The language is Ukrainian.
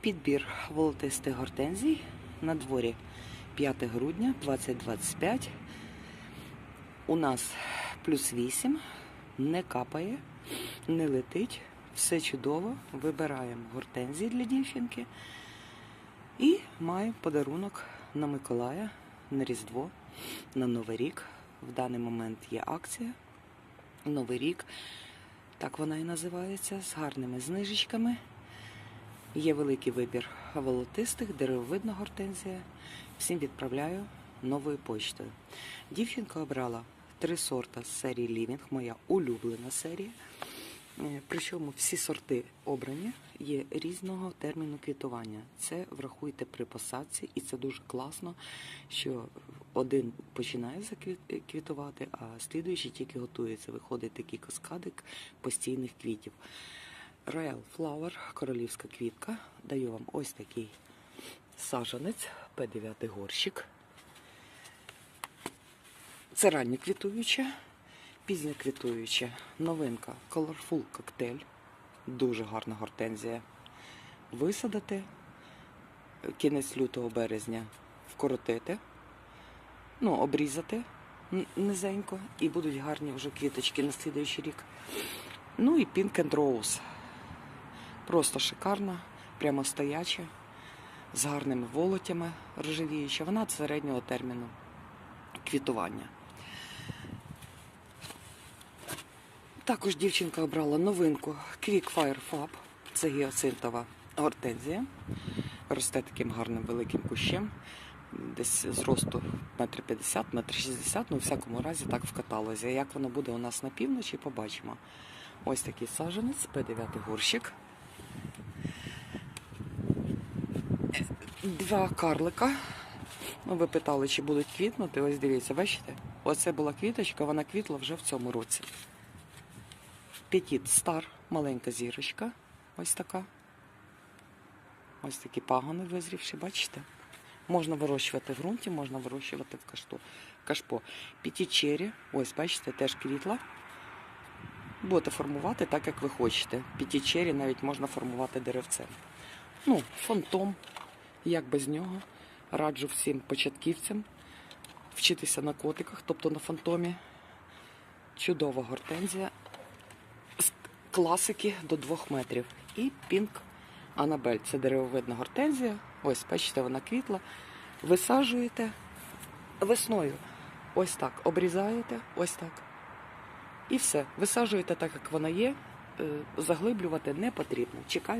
Підбір волотистих гортензій на дворі 5 грудня 2025. У нас плюс 8, не капає, не летить, все чудово. Вибираємо гортензії для дівчинки і маємо подарунок на Миколая, на Різдво, на Новий рік. В даний момент є акція. Новий рік, так вона і називається, з гарними знижечками. Є великий вибір волотистих, деревовидна гортензія. Всім відправляю новою почтою. Дівчинка обрала три сорта з серії Лівінг, моя улюблена серія. Е, Причому всі сорти обрані є різного терміну квітування. Це врахуйте при посадці, і це дуже класно, що один починає квітувати, а слідуючий тільки готується. Виходить такий каскадик постійних квітів. Royal Flower, королівська квітка. Даю вам ось такий сажанець, П9 горщик. Це раннє квітуюче, пізнє квітуюче. Новинка Colorful коктейль. Дуже гарна гортензія. Висадити кінець лютого березня вкоротити, ну, обрізати низенько, і будуть гарні вже квіточки на слідуючий рік. Ну і Pink and Rose. Просто шикарна, прямо стояча, з гарними волотями рожевіюча. Вона середнього терміну квітування. Також дівчинка обрала новинку Quick Fire Fab. Це гіацинтова гортензія. Росте таким гарним великим кущем. Десь зросту метр п'ятдесят, метр шістдесят, ну, у всякому разі, так в каталозі. Як воно буде у нас на півночі, побачимо. Ось такий саженець, П9 горщик. Два карлика. Ну, ви питали, чи будуть квітнути. Ось дивіться, бачите? Оце була квіточка, вона квітла вже в цьому році. Петіт стар, маленька зірочка. Ось така. Ось такі пагони визрівші, бачите? Можна вирощувати в ґрунті, можна вирощувати в кашту, кашпо. Пітічері, ось, бачите, теж квітла. Будете формувати так, як ви хочете. Пітічері навіть можна формувати деревцем. Ну, фантом, як без нього. Раджу всім початківцям вчитися на котиках, тобто на фантомі. Чудова гортензія з класики до 2 метрів. І пінк Анабель. Це деревовидна гортензія. Ось, бачите, вона квітла. Висаджуєте весною. Ось так. Обрізаєте, ось так. І все. Висаджуєте так, як вона є. Е, Заглиблювати не потрібно. Чекаю.